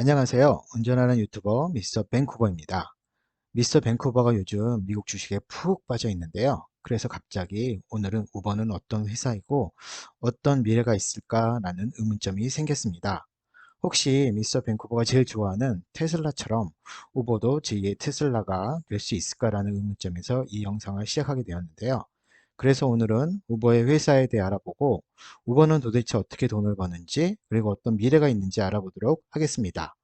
안녕하세요. 운전하는 유튜버 미스터 밴쿠버입니다. 미스터 밴쿠버가 요즘 미국 주식에 푹 빠져 있는데요. 그래서 갑자기 오늘은 우버는 어떤 회사이고 어떤 미래가 있을까라는 의문점이 생겼습니다. 혹시 미스터 밴쿠버가 제일 좋아하는 테슬라처럼 우버도 제2의 테슬라가 될 수 있을까라는 의문점에서 이 영상을 시작하게 되었는데요. 그래서 오늘은 우버의 회사에 대해 알아보고 우버는 도대체 어떻게 돈을 버는지 그리고 어떤 미래가 있는지 알아보도록 하겠습니다.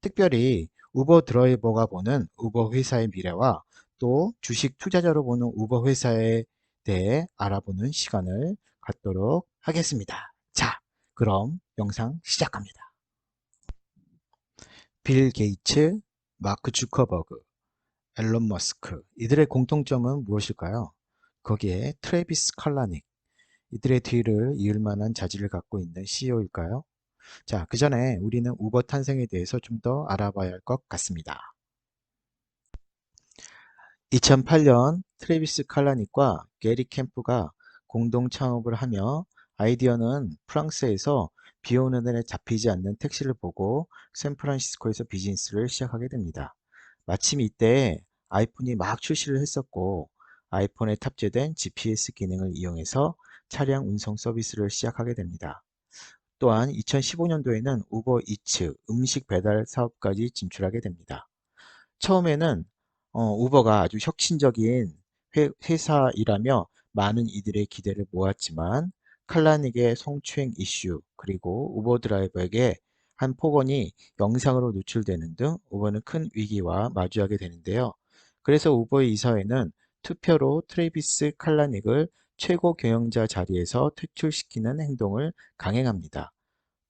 특별히 우버 드라이버가 보는 우버 회사의 미래와 또 주식 투자자로 보는 우버 회사에 대해 알아보는 시간을 갖도록 하겠습니다. 자, 그럼 영상 시작합니다. 빌 게이츠, 마크 주커버그, 앨런 머스크 이들의 공통점은 무엇일까요? 거기에 트래비스 칼라닉 이들의 뒤를 이을 만한 자질을 갖고 있는 CEO일까요? 자, 그 전에 우리는 우버 탄생에 대해서 좀 더 알아봐야 할 것 같습니다. 2008년 트래비스 칼라닉과 게리 캠프가 공동 창업을 하며 아이디어는 프랑스에서 비 오는 날에 잡히지 않는 택시를 보고 샌프란시스코에서 비즈니스를 시작하게 됩니다. 마침 이때 아이폰이 막 출시를 했었고 아이폰에 탑재된 GPS 기능을 이용해서 차량 운송 서비스를 시작하게 됩니다. 또한 2015년도에는 우버 이츠 음식 배달 사업까지 진출하게 됩니다. 처음에는 어, 우버가 아주 혁신적인 회, 회사이라며 많은 이들의 기대를 모았지만 칼라닉의 성추행 이슈 그리고 우버 드라이버에게 한 폭언이 영상으로 노출되는 등 우버는 큰 위기와 마주하게 되는데요. 그래서 우버의 이사회는 투표로 트레비스 칼라닉을 최고 경영자 자리에서 퇴출시키는 행동을 강행합니다.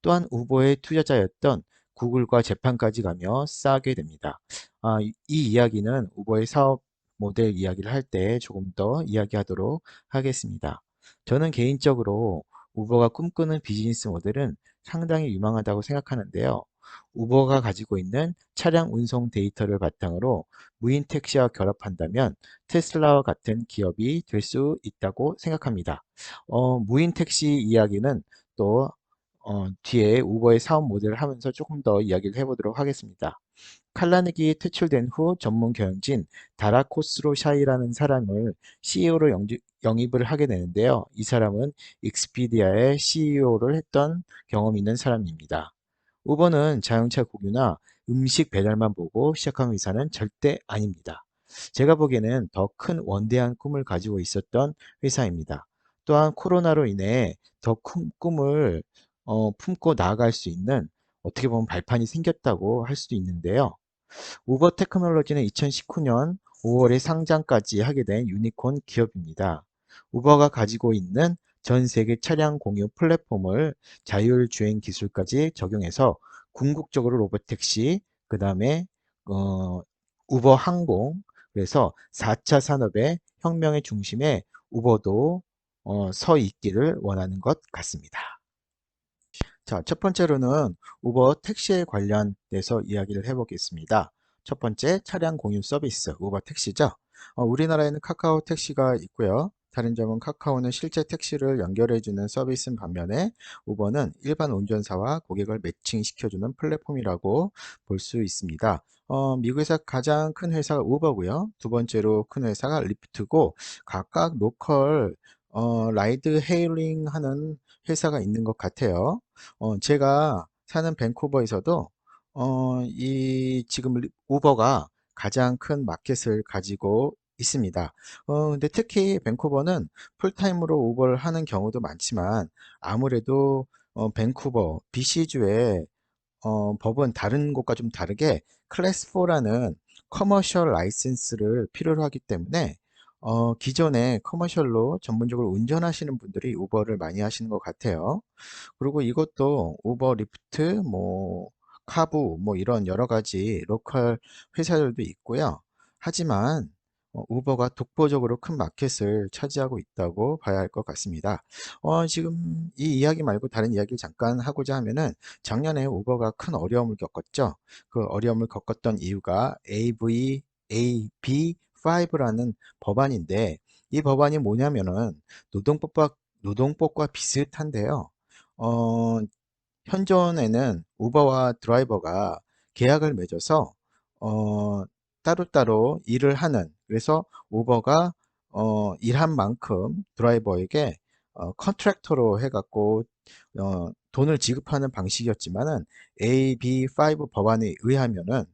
또한 우버의 투자자였던 구글과 재판까지 가며 싸게 됩니다. 아, 이 이야기는 우버의 사업 모델 이야기를 할 때 조금 더 이야기하도록 하겠습니다. 저는 개인적으로 우버가 꿈꾸는 비즈니스 모델은 상당히 유망하다고 생각하는데요. 우버가 가지고 있는 차량 운송 데이터를 바탕으로 무인 택시와 결합한다면 테슬라와 같은 기업이 될 수 있다고 생각합니다. 어, 무인 택시 이야기는 또 어, 뒤에 우버의 사업 모델을 하면서 조금 더 이야기를 해보도록 하겠습니다. 칼라닉이 퇴출된 후 전문 경영진 다라 코스로 샤이라는 사람을 CEO로 영입을 하게 되는데요. 이 사람은 익스피디아의 CEO를 했던 경험 있는 사람입니다. 우버는 자동차 공유나 음식 배달만 보고 시작한 회사는 절대 아닙니다. 제가 보기에는 더 큰 원대한 꿈을 가지고 있었던 회사입니다. 또한 코로나로 인해 더 큰 꿈을 어, 품고 나아갈 수 있는 어떻게 보면 발판이 생겼다고 할 수도 있는데요. 우버 테크놀로지는 2019년 5월에 상장까지 하게 된 유니콘 기업입니다. 우버가 가지고 있는 전 세계 차량 공유 플랫폼을 자율주행 기술까지 적용해서 궁극적으로 로봇택시, 그 다음에 어, 우버 항공, 그래서 4차 산업의 혁명의 중심에 우버도 어, 서 있기를 원하는 것 같습니다. 자, 첫 번째로는 우버 택시에 관련돼서 이야기를 해보겠습니다. 첫 번째 차량 공유 서비스 우버 택시죠. 어, 우리나라에는 카카오 택시가 있고요. 다른 점은 카카오는 실제 택시를 연결해주는 서비스인 반면에 우버는 일반 운전사와 고객을 매칭시켜주는 플랫폼이라고 볼 수 있습니다. 어, 미국에서 가장 큰 회사가 우버고요. 두 번째로 큰 회사가 리프트고 각각 로컬 어, 라이드 헤일링 하는 회사가 있는 것 같아요. 어, 제가 사는 밴쿠버에서도 어, 이 지금 우버가 가장 큰 마켓을 가지고 있습니다. 어, 근데 특히 밴쿠버는 풀타임으로 우버를 하는 경우도 많지만 아무래도 어, 밴쿠버, BC주의 어, 법은 다른 곳과 좀 다르게 클래스 4라는 커머셜 라이센스를 필요로 하기 때문에 어, 기존에 커머셜로 전문적으로 운전하시는 분들이 우버를 많이 하시는 것 같아요. 그리고 이것도 우버, 리프트, 뭐 카부, 뭐 이런 여러 가지 로컬 회사들도 있고요. 하지만 어, 우버가 독보적으로 큰 마켓을 차지하고 있다고 봐야 할 것 같습니다. 어, 지금 이 이야기 말고 다른 이야기를 잠깐 하고자 하면은 작년에 우버가 큰 어려움을 겪었죠. 그 어려움을 겪었던 이유가 AV, AB5라는 법안인데 이 법안이 뭐냐면은 노동법과 노동법과 비슷한데요. 어, 현존에는 우버와 드라이버가 계약을 맺어서 어, 따로따로 일을 하는 그래서 우버가 어, 일한 만큼 드라이버에게 어, 컨트랙터로 해갖고 어, 돈을 지급하는 방식이었지만은 AB5 법안에 의하면은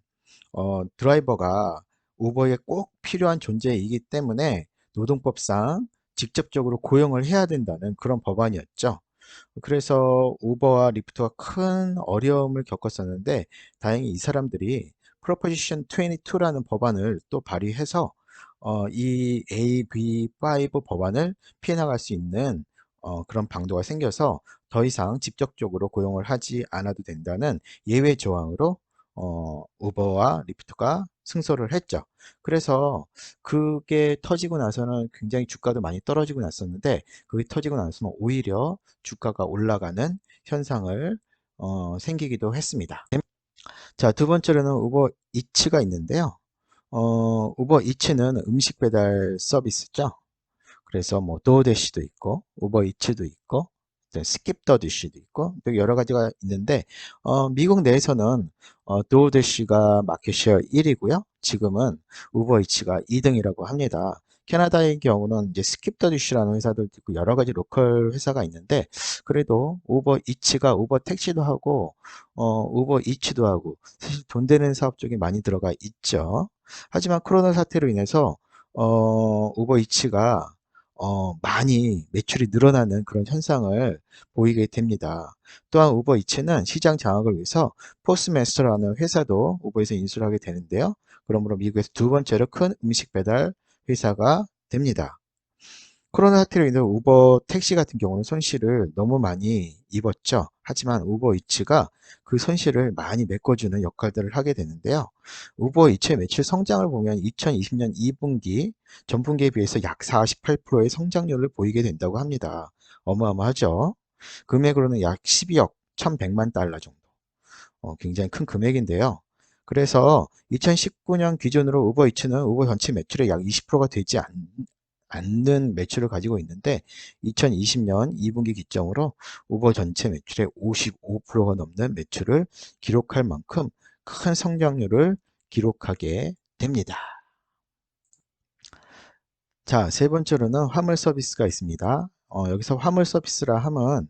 어, 드라이버가 우버에 꼭 필요한 존재이기 때문에 노동법상 직접적으로 고용을 해야 된다는 그런 법안이었죠. 그래서 우버와 리프트가 큰 어려움을 겪었었는데 다행히 이 사람들이 프로포지션 22라는 법안을 또 발의해서 어, 이 AB5 법안을 피해 나갈 수 있는 어, 그런 방도가 생겨서 더 이상 직접적으로 고용을 하지 않아도 된다는 예외 조항으로 어, 우버와 리프트가 승소를 했죠. 그래서 그게 터지고 나서는 굉장히 주가도 많이 떨어지고 났었는데 그게 터지고 나서는 오히려 주가가 올라가는 현상을 어, 생기기도 했습니다. 자, 두 번째로는 우버 이츠가 있는데요. 어, 우버 이츠는 음식 배달 서비스죠. 그래서 뭐 도어대시도 있고 우버 이츠도 있고 스킵 더디시도 있고 또 여러 가지가 있는데 어, 미국 내에서는 어, 도어대시가 마켓 쉐어 1위고요. 지금은 우버이츠가 2등이라고 합니다. 캐나다의 경우는 이제 스킵 더디시라는 회사도 있고 여러 가지 로컬 회사가 있는데 그래도 우버 이츠가 우버 택시도 하고 어, 우버 이츠도 하고 사실 돈 되는 사업 쪽에 많이 들어가 있죠. 하지만 코로나 사태로 인해서 어, 우버 이츠가 어, 많이 매출이 늘어나는 그런 현상을 보이게 됩니다. 또한 우버 이츠는 시장 장악을 위해서 포스메스터라는 회사도 우버에서 인수를 하게 되는데요. 그러므로 미국에서 두 번째로 큰 음식 배달 회사가 됩니다. 코로나 사태로 인해 우버 택시 같은 경우는 손실을 너무 많이 입었죠. 하지만 우버 이츠가 그 손실을 많이 메꿔주는 역할들을 하게 되는데요. 우버 이츠의 매출 성장을 보면 2020년 2분기 전분기에 비해서 약 48%의 성장률을 보이게 된다고 합니다. 어마어마하죠. 금액으로는 약 12억 1100만 달러 정도. 어, 굉장히 큰 금액인데요. 그래서 2019년 기준으로 우버 이츠는 우버 전체 매출의 약 20%가 되지 않, 않는 매출을 가지고 있는데 2020년 2분기 기점으로 우버 전체 매출의 55%가 넘는 매출을 기록할 만큼 큰 성장률을 기록하게 됩니다. 자, 세 번째로는 화물 서비스가 있습니다. 어, 여기서 화물 서비스라 함은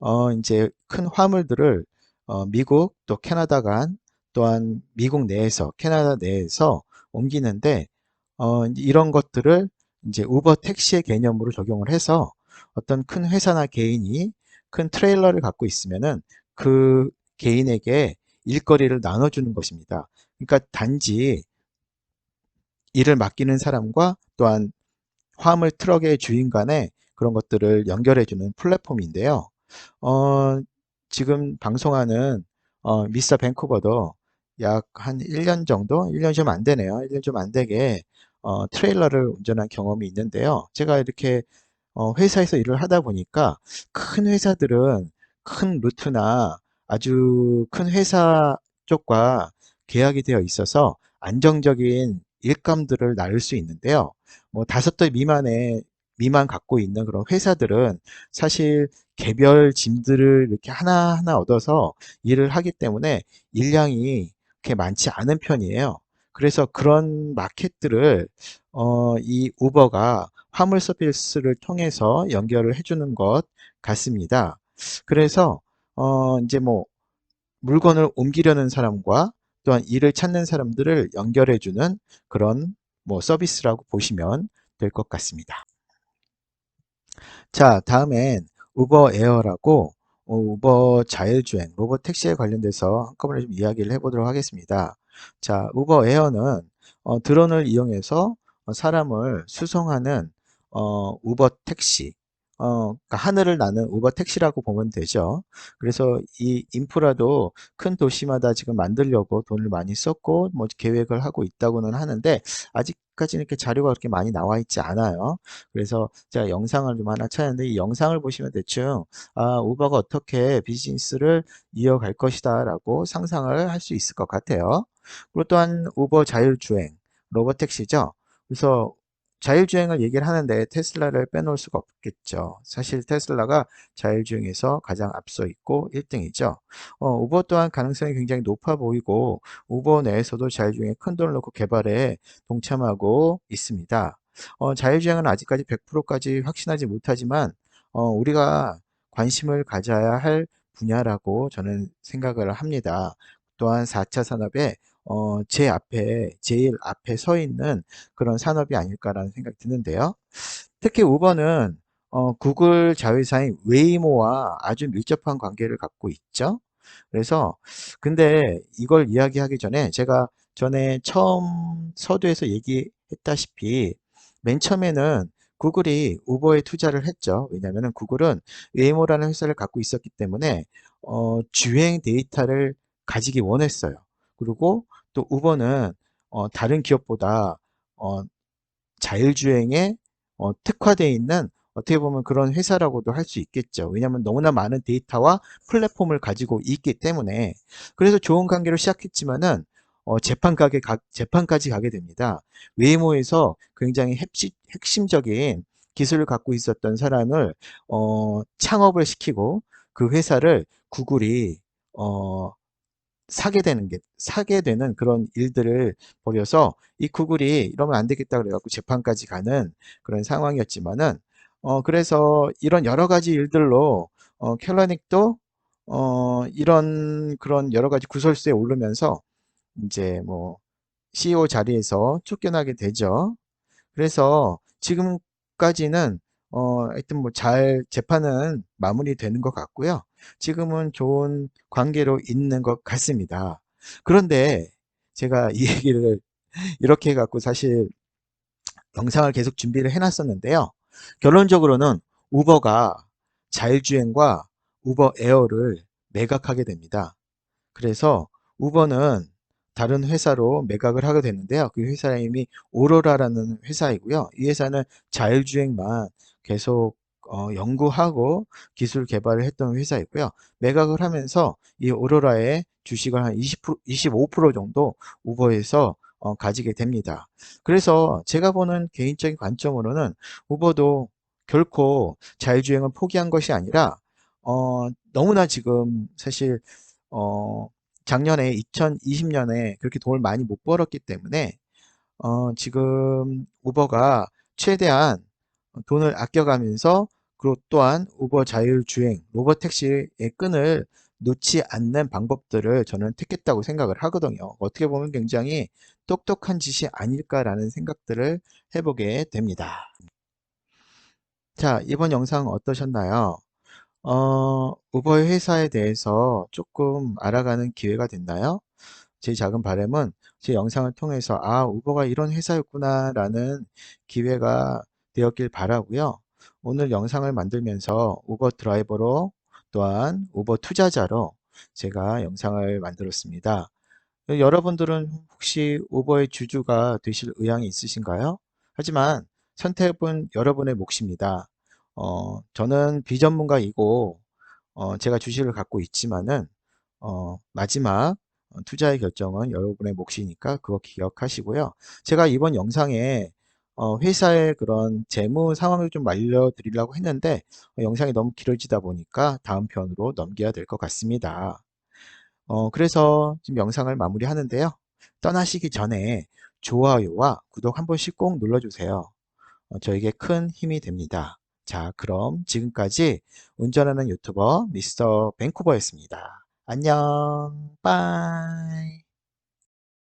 어, 이제 큰 화물들을 어, 미국 또 캐나다 간 또한 미국 내에서 캐나다 내에서 옮기는데 어, 이런 것들을 이제 우버 택시의 개념으로 적용을 해서 어떤 큰 회사나 개인이 큰 트레일러를 갖고 있으면은 그 개인에게 일거리를 나눠주는 것입니다. 그러니까 단지 일을 맡기는 사람과 또한 화물 트럭의 주인 간의 그런 것들을 연결해주는 플랫폼인데요. 어, 지금 방송하는 어, 미스터 밴쿠버도 약 한 1년 정도, 1년 좀 안 되네요. 1년 좀 안 되게 어, 트레일러를 운전한 경험이 있는데요. 제가 이렇게 어, 회사에서 일을 하다 보니까 큰 회사들은 큰 루트나 아주 큰 회사 쪽과 계약이 되어 있어서 안정적인 일감들을 나눌 수 있는데요. 뭐 다섯 대 미만의 미만 갖고 있는 그런 회사들은 사실 개별 짐들을 이렇게 하나하나 얻어서 일을 하기 때문에 일량이 그렇게 많지 않은 편이에요. 그래서 그런 마켓들을 어, 이 우버가 화물 서비스를 통해서 연결을 해주는 것 같습니다. 그래서 어, 이제 뭐 물건을 옮기려는 사람과 또한 일을 찾는 사람들을 연결해주는 그런 뭐 서비스라고 보시면 될 것 같습니다. 자, 다음엔 우버 에어라고 어, 우버 자율주행, 로봇 택시에 관련돼서 한꺼번에 좀 이야기를 해보도록 하겠습니다. 자, 우버 에어는 어, 드론을 이용해서 어, 사람을 수송하는 어, 우버 택시, 어, 그러니까 하늘을 나는 우버 택시라고 보면 되죠. 그래서 이 인프라도 큰 도시마다 지금 만들려고 돈을 많이 썼고 뭐 계획을 하고 있다고는 하는데 아직 까지는 이렇게 자료가 그렇게 많이 나와 있지 않아요. 그래서 제가 영상을 좀 하나 찾았는데 이 영상을 보시면 대충 아, 우버가 어떻게 비즈니스를 이어갈 것이다라고 상상을 할 수 있을 것 같아요. 그리고 또한 우버 자율주행, 로봇택시죠. 그래서 자율주행을 얘기를 하는데 테슬라를 빼놓을 수가 없겠죠. 사실 테슬라가 자율주행에서 가장 앞서 있고 1등이죠. 어, 우버 또한 가능성이 굉장히 높아 보이고 우버 내에서도 자율주행에 큰 돈을 넣고 개발에 동참하고 있습니다. 어, 자율주행은 아직까지 100%까지 확신하지 못하지만 어, 우리가 관심을 가져야 할 분야라고 저는 생각을 합니다. 또한 4차 산업에 어, 제 앞에 제일 앞에 서 있는 그런 산업이 아닐까라는 생각이 드는데요. 특히 우버는 어, 구글 자회사인 웨이모와 아주 밀접한 관계를 갖고 있죠. 그래서 근데 이걸 이야기하기 전에 제가 전에 처음 서두에서 얘기했다시피 맨 처음에는 구글이 우버에 투자를 했죠. 왜냐하면 구글은 웨이모라는 회사를 갖고 있었기 때문에 어, 주행 데이터를 가지기 원했어요. 그리고 또 우버는 어, 다른 기업보다 어, 자율주행에 어, 특화되어 있는 어떻게 보면 그런 회사라고도 할 수 있겠죠. 왜냐하면 너무나 많은 데이터와 플랫폼을 가지고 있기 때문에 그래서 좋은 관계로 시작했지만은 어, 재판 가게 가, 재판까지 가게 됩니다. 웨이모에서 굉장히 핵심, 핵심적인 기술을 갖고 있었던 사람을 어, 창업을 시키고 그 회사를 구글이 어, 사게 되는 게 사게 되는 그런 일들을 벌여서 이 구글이 이러면 안 되겠다 그래갖고 재판까지 가는 그런 상황이었지만은 어 그래서 이런 여러 가지 일들로 어 켈러닉도 어 이런 그런 여러 가지 구설수에 오르면서 이제 뭐 CEO 자리에서 쫓겨나게 되죠. 그래서 지금까지는 어 하여튼 뭐 잘 재판은 마무리되는 것 같고요. 지금은 좋은 관계로 있는 것 같습니다. 그런데 제가 이 얘기를 이렇게 해갖고 사실 영상을 계속 준비를 해놨었는데요. 결론적으로는 우버가 자율주행과 우버 에어를 매각하게 됩니다. 그래서 우버는 다른 회사로 매각을 하게 됐는데요. 그 회사 이름이 오로라라는 회사이고요. 이 회사는 자율주행만 계속 어, 연구하고 기술 개발을 했던 회사이고요. 매각을 하면서 이 오로라의 주식을 한 20%, 25% 정도 우버에서 어, 가지게 됩니다. 그래서 제가 보는 개인적인 관점으로는 우버도 결코 자율주행을 포기한 것이 아니라 어, 너무나 지금 사실 어, 작년에 2020년에 그렇게 돈을 많이 못 벌었기 때문에 어, 지금 우버가 최대한 돈을 아껴가면서 그리고 또한 우버 자율주행, 로봇 택시의 끈을 놓지 않는 방법들을 저는 택했다고 생각을 하거든요. 어떻게 보면 굉장히 똑똑한 짓이 아닐까라는 생각들을 해보게 됩니다. 자, 이번 영상 어떠셨나요? 어, 우버 회사에 대해서 조금 알아가는 기회가 됐나요? 제 작은 바람은 제 영상을 통해서 아, 우버가 이런 회사였구나 라는 기회가 되었길 바라고요. 오늘 영상을 만들면서 우버 드라이버로 또한 우버 투자자로 제가 영상을 만들었습니다. 여러분들은 혹시 우버의 주주가 되실 의향이 있으신가요? 하지만 선택은 여러분의 몫입니다. 어, 저는 비전문가이고 어, 제가 주식을 갖고 있지만은 어, 마지막 투자의 결정은 여러분의 몫이니까 그거 기억하시고요. 제가 이번 영상에 어, 회사의 그런 재무 상황을 좀 알려드리려고 했는데 어, 영상이 너무 길어지다 보니까 다음 편으로 넘겨야 될 것 같습니다. 어, 그래서 지금 영상을 마무리하는데요. 떠나시기 전에 좋아요와 구독 한 번씩 꼭 눌러주세요. 어, 저에게 큰 힘이 됩니다. 자, 그럼 지금까지 운전하는 유튜버 미스터 밴쿠버였습니다. 안녕, 빵!